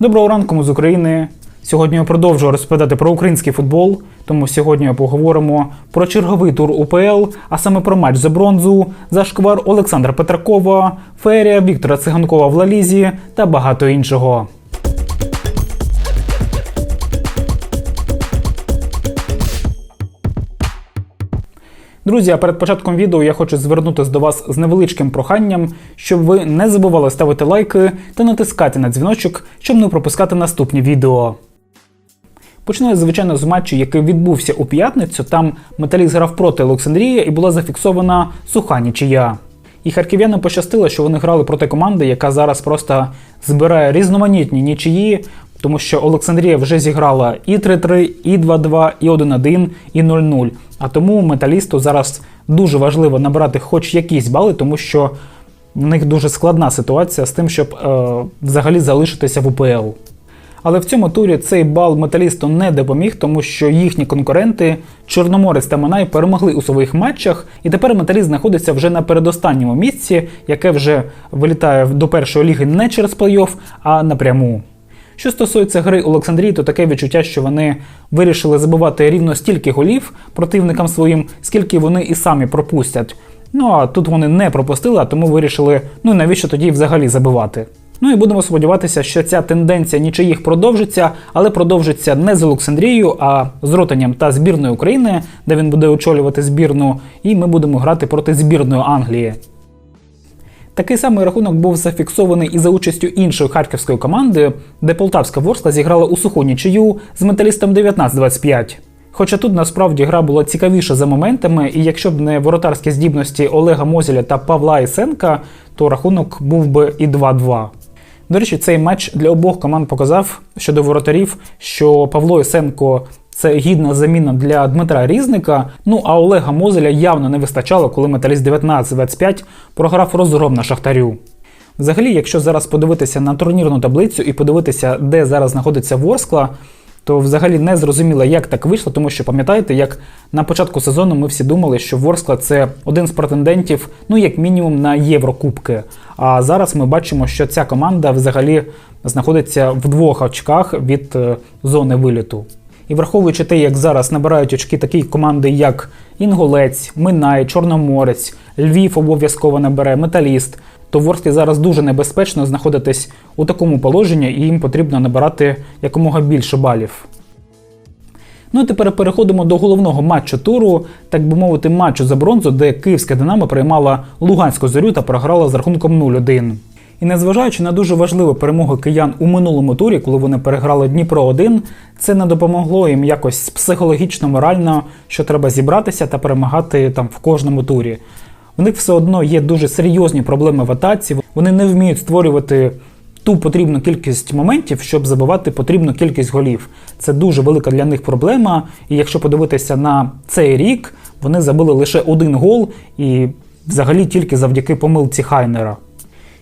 Доброго ранку, ми з України. Сьогодні я продовжую розповідати про український футбол. Тому сьогодні поговоримо про черговий тур УПЛ, а саме про матч за бронзу, за шквар Олександра Петракова, ферія Віктора Циганкова в Лалізі та багато іншого. Друзі, а перед початком відео я хочу звернутися до вас з невеличким проханням, щоб ви не забували ставити лайки та натискати на дзвіночок, щоб не пропускати наступні відео. Почну звичайно, з матчу, який відбувся у п'ятницю. Там металіст грав проти Олександрії і була зафіксована суха нічия. І харків'янам пощастило, що вони грали проти команди, яка зараз просто збирає різноманітні нічиї, тому що Олександрія вже зіграла і 3-3, і 2-2, і 1-1, і 0-0. А тому металісту зараз дуже важливо набрати хоч якісь бали, тому що в них дуже складна ситуація з тим, щоб е, взагалі залишитися в УПЛ. Але в цьому турі цей бал металісту не допоміг, тому що їхні конкуренти Чорноморець та Монай перемогли у своїх матчах, і тепер металіст знаходиться вже на передостанньому місці, яке вже вилітає до першої ліги не через плей-офф, а напряму. Що стосується гри Олександрії, то таке відчуття, що вони вирішили забивати рівно стільки голів противникам своїм, скільки вони і самі пропустять. Ну а тут вони не пропустили, а тому вирішили, ну і навіщо тоді взагалі забивати. Ну і будемо сподіватися, що ця тенденція нічиїх продовжиться, але продовжиться не з Олександрією, а з Ротанням та збірною України, де він буде очолювати збірну, і ми будемо грати проти збірної Англії. Такий самий рахунок був зафіксований і за участю іншої харківської команди, де Полтавська Ворскла зіграла у суху нічию з металістом 19-25. Хоча тут насправді гра була цікавіша за моментами, і якщо б не воротарські здібності Олега Мозіля та Павла Ісенка, то рахунок був би і 2-2. До речі, цей матч для обох команд показав щодо воротарів, що Павло Ісенко це гідна заміна для Дмитра Різника. Ну а Олега Мозеля явно не вистачало, коли металіст 19-25 програв розгром на Шахтарю. Взагалі, якщо зараз подивитися на турнірну таблицю і подивитися, де зараз знаходиться Ворскла, то взагалі не зрозуміло, як так вийшло, тому що пам'ятаєте, як на початку сезону ми всі думали, що Ворскла це один з претендентів, ну як мінімум, на Єврокубки. А зараз ми бачимо, що ця команда взагалі знаходиться в двох очках від е, зони виліту. І враховуючи те, як зараз набирають очки такі команди, як Інголець, Минай, Чорноморець, Львів обов'язково набере, Металіст, то Ворсклі зараз дуже небезпечно знаходитись у такому положенні, і їм потрібно набирати якомога більше балів. Ну і тепер переходимо до головного матчу туру, так би мовити, матчу за бронзу, де київська Динамо приймала Луганську зорю та програла з рахунком 0-1. І незважаючи на дуже важливу перемогу киян у минулому турі, коли вони переграли Дніпро 1 це не допомогло їм якось психологічно, морально, що треба зібратися та перемагати там в кожному турі. В них все одно є дуже серйозні проблеми в атаці. Вони не вміють створювати ту потрібну кількість моментів, щоб забивати потрібну кількість голів. Це дуже велика для них проблема. І якщо подивитися на цей рік, вони забили лише один гол, і взагалі тільки завдяки помилці Хайнера.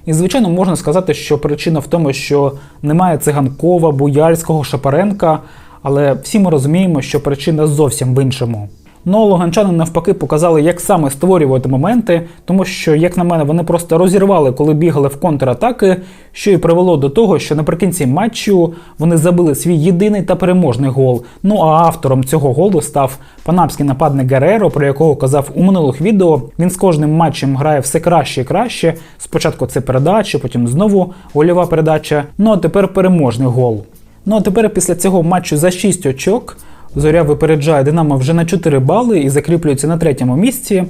І, звичайно, можна сказати, що причина в тому, що немає циганкова, Буяльського, Шапаренка, але всі ми розуміємо, що причина зовсім в іншому. Ну, луганчани навпаки показали, як саме створювати моменти, тому що, як на мене, вони просто розірвали, коли бігали в контратаки, що і привело до того, що наприкінці матчу вони забили свій єдиний та переможний гол. Ну а автором цього голу став панамський нападник Гереро, про якого казав у минулих відео. Він з кожним матчем грає все краще і краще. Спочатку це передача, потім знову гольова передача. Ну а тепер переможний гол. Ну а тепер після цього матчу за 6 очок. Зоря випереджає Динамо вже на 4 бали і закріплюється на третьому місці.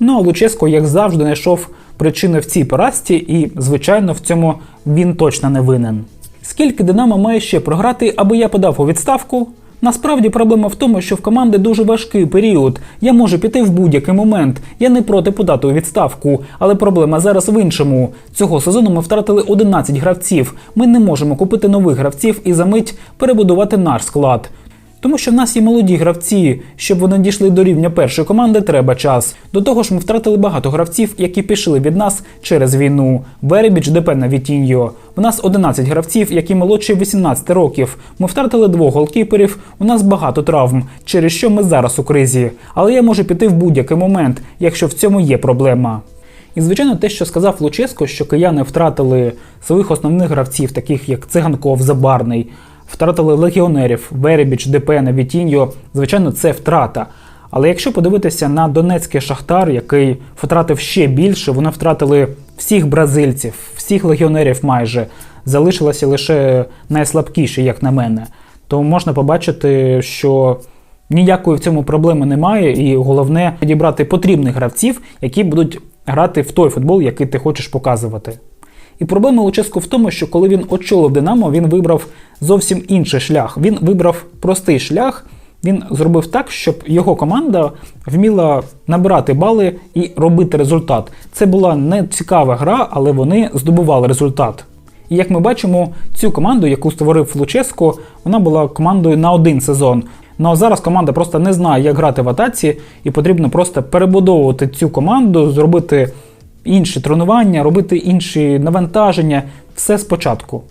Ну а Луческо, як завжди, знайшов причини в цій поразці, і, звичайно, в цьому він точно не винен. Скільки Динамо має ще програти, аби я подав у відставку? Насправді проблема в тому, що в команди дуже важкий період. Я можу піти в будь-який момент. Я не проти подати у відставку, але проблема зараз в іншому. Цього сезону ми втратили 11 гравців. Ми не можемо купити нових гравців і за мить перебудувати наш склад. Тому що в нас є молоді гравці, щоб вони дійшли до рівня першої команди, треба час. До того ж, ми втратили багато гравців, які пішли від нас через війну. Веребіч, Депена Вітіньо. У нас 11 гравців, які молодші 18 років. Ми втратили двох голкіперів. У нас багато травм, через що ми зараз у кризі. Але я можу піти в будь-який момент, якщо в цьому є проблема. І, звичайно, те, що сказав Луческо, що кияни втратили своїх основних гравців, таких як Циганков, Забарний, втратили легіонерів, Веребіч, Депена, Вітіньо, звичайно, це втрата. Але якщо подивитися на Донецький Шахтар, який втратив ще більше, вони втратили всіх бразильців, всіх легіонерів майже, залишилися лише найслабкіші, як на мене, то можна побачити, що ніякої в цьому проблеми немає, і головне підібрати потрібних гравців, які будуть грати в той футбол, який ти хочеш показувати. І проблема Луческу в тому, що коли він очолив Динамо, він вибрав зовсім інший шлях. Він вибрав простий шлях. Він зробив так, щоб його команда вміла набирати бали і робити результат. Це була не цікава гра, але вони здобували результат. І як ми бачимо, цю команду, яку створив Луческо, вона була командою на один сезон. Ну а зараз команда просто не знає, як грати в атаці, і потрібно просто перебудовувати цю команду, зробити інші тренування, робити інші навантаження, все спочатку.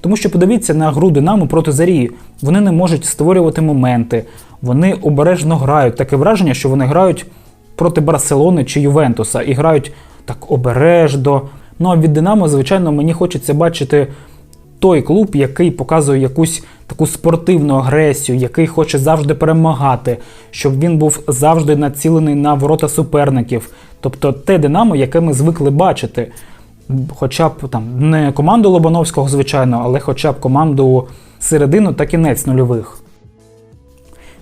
Тому що подивіться на гру Динамо проти Зарії. Вони не можуть створювати моменти, вони обережно грають. Таке враження, що вони грають проти Барселони чи Ювентуса і грають так обережно. Ну а від Динамо, звичайно, мені хочеться бачити той клуб, який показує якусь таку спортивну агресію, який хоче завжди перемагати, щоб він був завжди націлений на ворота суперників. Тобто те Динамо, яке ми звикли бачити. Хоча б там не команду Лобановського, звичайно, але хоча б команду середину та кінець нульових.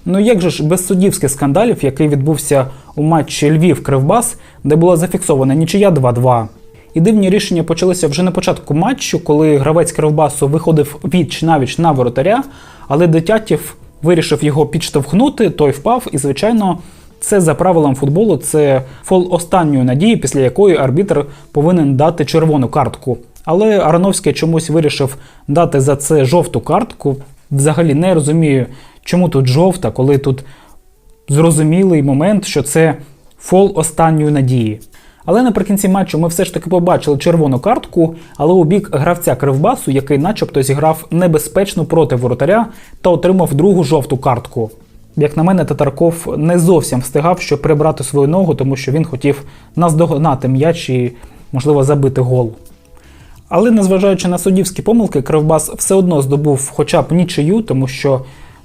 Ну як же ж без суддівських скандалів, який відбувся у матчі Львів-Кривбас, де була зафіксована нічия 2-2. І дивні рішення почалися вже на початку матчу, коли гравець Кривбасу виходив віч навіч на воротаря, але Детятів вирішив його підштовхнути, той впав, і, звичайно, це за правилом футболу, це фол останньої надії, після якої арбітр повинен дати червону картку. Але Арановський чомусь вирішив дати за це жовту картку. Взагалі не розумію, чому тут жовта, коли тут зрозумілий момент, що це фол останньої надії. Але наприкінці матчу ми все ж таки побачили червону картку, але у бік гравця Кривбасу, який начебто зіграв небезпечно проти воротаря та отримав другу жовту картку. Як на мене, Татарков не зовсім встигав, щоб прибрати свою ногу, тому що він хотів наздогнати м'яч і, можливо, забити гол. Але незважаючи на суддівські помилки, Кривбас все одно здобув хоча б нічию, тому що,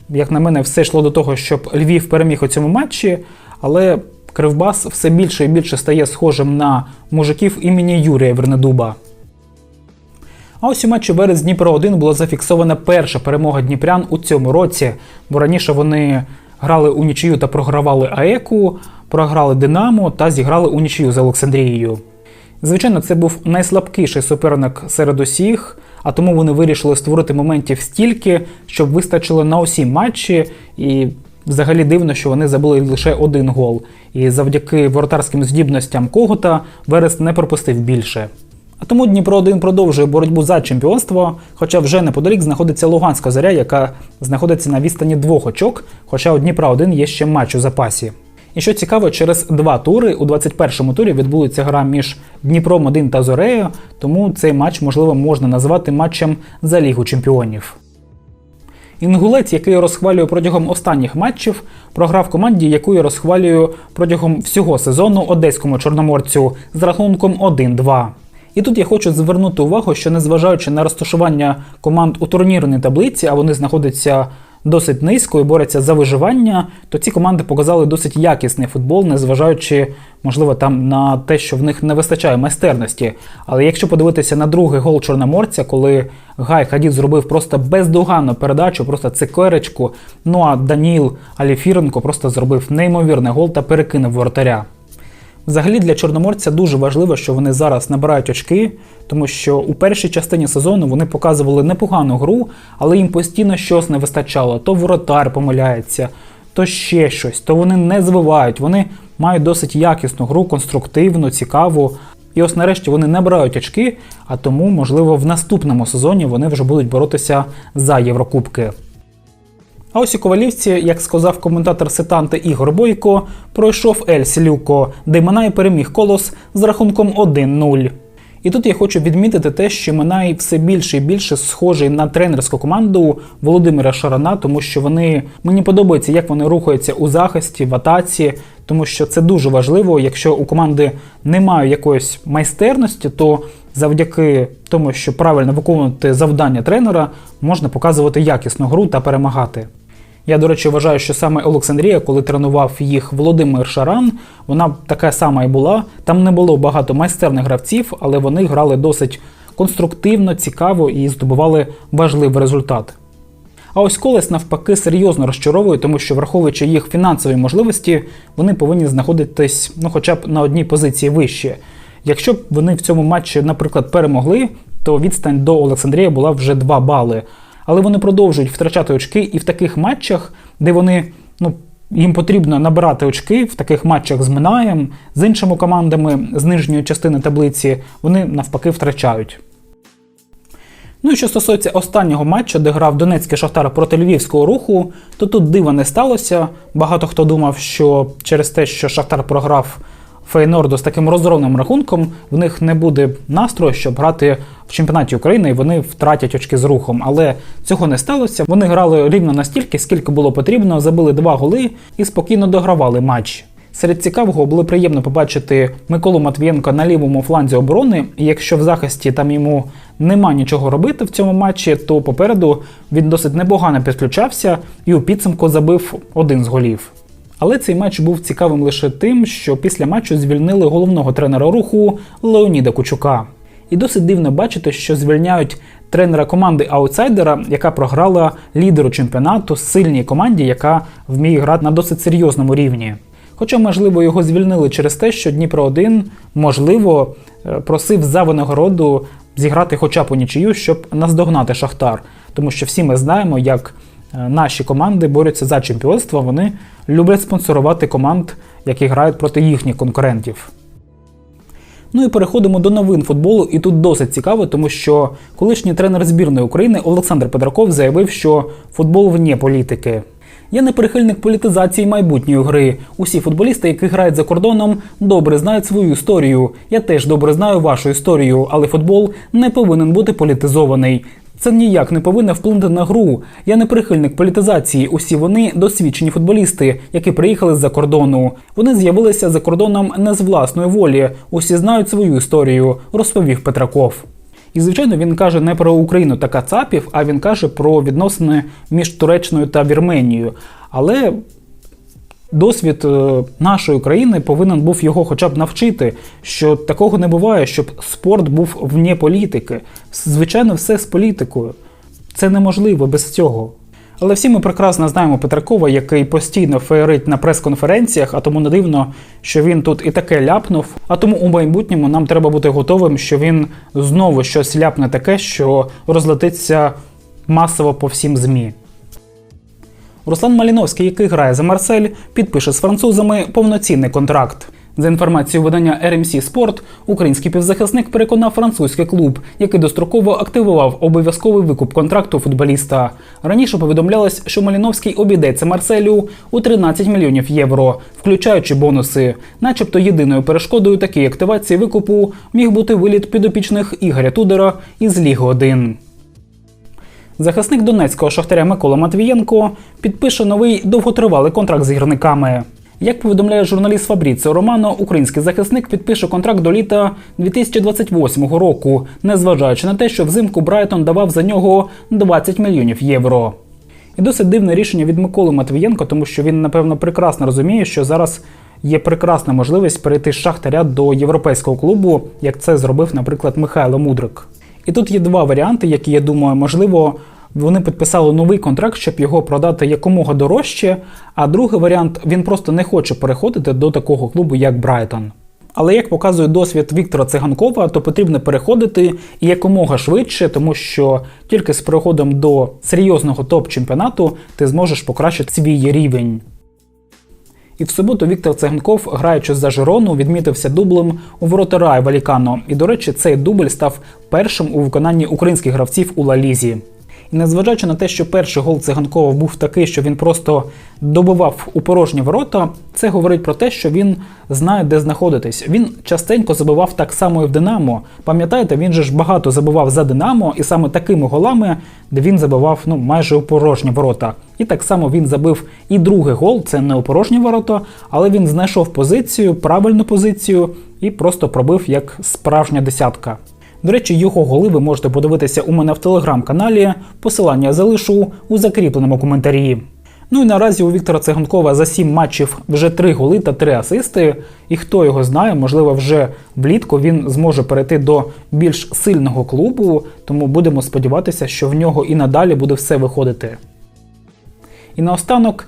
як на мене, все йшло до того, щоб Львів переміг у цьому матчі, але Кривбас все більше і більше стає схожим на мужиків імені Юрія Вернедуба. А ось у матчі Верес Дніпро 1 була зафіксована перша перемога Дніпрян у цьому році, бо раніше вони грали у нічию та програвали АЕКу, програли Динамо та зіграли у нічию з Олександрією. Звичайно, це був найслабкіший суперник серед усіх, а тому вони вирішили створити моментів стільки, щоб вистачило на усі матчі. І взагалі дивно, що вони забили лише один гол. І завдяки воротарським здібностям Когота Верес не пропустив більше. А тому Дніпро 1 продовжує боротьбу за чемпіонство, хоча вже неподалік знаходиться Луганська зоря, яка знаходиться на відстані двох очок, хоча у Дніпра 1 є ще матч у запасі. І що цікаво, через два тури у 21-му турі відбудеться гра між Дніпром 1 та Зорею, тому цей матч, можливо, можна назвати матчем за Лігу Чемпіонів. Інгулець, який я розхвалюю протягом останніх матчів, програв команді, яку я розхвалюю протягом всього сезону одеському чорноморцю з рахунком 1-2. І тут я хочу звернути увагу, що незважаючи на розташування команд у турнірній таблиці, а вони знаходяться досить низько і борються за виживання, то ці команди показали досить якісний футбол, незважаючи, можливо, там на те, що в них не вистачає майстерності. Але якщо подивитися на другий гол Чорноморця, коли Гай Хадід зробив просто бездоганну передачу, просто цикеречку, ну а Даніл Аліфіренко просто зробив неймовірний гол та перекинув воротаря. Взагалі для Чорноморця дуже важливо, що вони зараз набирають очки, тому що у першій частині сезону вони показували непогану гру, але їм постійно щось не вистачало. То воротар помиляється, то ще щось, то вони не звивають, вони мають досить якісну гру, конструктивну, цікаву. І ось нарешті вони набирають очки, а тому, можливо, в наступному сезоні вони вже будуть боротися за Єврокубки. А ось у Ковалівці, як сказав коментатор сетанти Ігор Бойко, пройшов Ель Сілюко, де Минай переміг колос з рахунком 1-0. І тут я хочу відмітити те, що Минай все більше і більше схожий на тренерську команду Володимира Шарана, тому що вони мені подобається, як вони рухаються у захисті, в атаці, тому що це дуже важливо. Якщо у команди немає якоїсь майстерності, то завдяки тому, що правильно виконувати завдання тренера, можна показувати якісну гру та перемагати. Я, до речі, вважаю, що саме Олександрія, коли тренував їх Володимир Шаран, вона така сама і була. Там не було багато майстерних гравців, але вони грали досить конструктивно, цікаво і здобували важливий результат. А ось Колес навпаки серйозно розчаровує, тому що, враховуючи їх фінансові можливості, вони повинні знаходитись ну, хоча б на одній позиції вище. Якщо б вони в цьому матчі, наприклад, перемогли, то відстань до Олександрія була вже 2 бали. Але вони продовжують втрачати очки і в таких матчах, де вони ну, їм потрібно набирати очки в таких матчах з Минаєм, з іншими командами з нижньої частини таблиці, вони навпаки втрачають. Ну і що стосується останнього матчу, де грав Донецький Шахтар проти Львівського руху, то тут дива не сталося. Багато хто думав, що через те, що Шахтар програв Фейнорду з таким розгромним рахунком, в них не буде настрою, щоб грати в чемпіонаті України, і вони втратять очки з рухом. Але цього не сталося. Вони грали рівно настільки, скільки було потрібно, забили два голи і спокійно догравали матч. Серед цікавого було приємно побачити Миколу Матвієнка на лівому фланзі оборони. І якщо в захисті там йому нема нічого робити в цьому матчі, то попереду він досить непогано підключався і у підсумку забив один з голів. Але цей матч був цікавим лише тим, що після матчу звільнили головного тренера руху Леоніда Кучука. І досить дивно бачити, що звільняють тренера команди аутсайдера, яка програла лідеру чемпіонату сильній команді, яка вміє грати на досить серйозному рівні. Хоча, можливо, його звільнили через те, що Дніпро 1 можливо, е, просив за винагороду зіграти хоча б у нічию, щоб наздогнати Шахтар. Тому що всі ми знаємо, як наші команди борються за чемпіонство, вони люблять спонсорувати команд, які грають проти їхніх конкурентів. Ну і переходимо до новин футболу, і тут досить цікаво, тому що колишній тренер збірної України Олександр Петраков заявив, що футбол вне політики. Я не прихильник політизації майбутньої гри. Усі футболісти, які грають за кордоном, добре знають свою історію. Я теж добре знаю вашу історію, але футбол не повинен бути політизований. Це ніяк не повинно вплинути на гру. Я не прихильник політизації. Усі вони досвідчені футболісти, які приїхали з-за кордону. Вони з'явилися за кордоном не з власної волі. Усі знають свою історію, розповів Петраков. І, звичайно, він каже не про Україну та Кацапів, а він каже про відносини між Туреччиною та Вірменією. Але досвід е, нашої країни повинен був його хоча б навчити, що такого не буває, щоб спорт був вне політики. Звичайно, все з політикою. Це неможливо без цього. Але всі ми прекрасно знаємо Петракова, який постійно феєрить на прес-конференціях, а тому не дивно, що він тут і таке ляпнув. А тому у майбутньому нам треба бути готовим, що він знову щось ляпне таке, що розлетиться масово по всім ЗМІ. Руслан Маліновський, який грає за Марсель, підпише з французами повноцінний контракт. За інформацією видання RMC Sport, український півзахисник переконав французький клуб, який достроково активував обов'язковий викуп контракту футболіста. Раніше повідомлялось, що Маліновський обійдеться Марселю у 13 мільйонів євро, включаючи бонуси. Начебто єдиною перешкодою такій активації викупу міг бути виліт підопічних Ігоря Тудора із Ліги 1. Захисник донецького шахтаря Микола Матвієнко підпише новий довготривалий контракт з гірниками. Як повідомляє журналіст Фабріціо Романо, український захисник підпише контракт до літа 2028 року, незважаючи на те, що взимку Брайтон давав за нього 20 мільйонів євро. І досить дивне рішення від Миколи Матвієнко, тому що він, напевно, прекрасно розуміє, що зараз є прекрасна можливість перейти з шахтаря до європейського клубу, як це зробив, наприклад, Михайло Мудрик. І тут є два варіанти, які я думаю, можливо, вони підписали новий контракт, щоб його продати якомога дорожче. А другий варіант він просто не хоче переходити до такого клубу, як Брайтон. Але як показує досвід Віктора Циганкова, то потрібно переходити і якомога швидше, тому що тільки з переходом до серйозного топ-чемпіонату ти зможеш покращити свій рівень. І в суботу Віктор Цегнков, граючи за Жирону, відмітився дублем у ворота Рай Валікано. І, до речі, цей дубль став першим у виконанні українських гравців у Лалізі. Незважаючи на те, що перший гол циганкова був такий, що він просто добивав у порожні ворота, це говорить про те, що він знає, де знаходитись. Він частенько забивав так само і в Динамо. Пам'ятаєте, він же ж багато забивав за Динамо, і саме такими голами, де він забивав ну майже у порожні ворота. І так само він забив і другий гол. Це не у порожні ворота, але він знайшов позицію, правильну позицію і просто пробив як справжня десятка. До речі, його голи ви можете подивитися у мене в телеграм-каналі. Посилання залишу у закріпленому коментарі. Ну і наразі у Віктора Циганкова за 7 матчів вже 3 голи та 3 асисти. І хто його знає, можливо, вже влітку він зможе перейти до більш сильного клубу, тому будемо сподіватися, що в нього і надалі буде все виходити. І наостанок,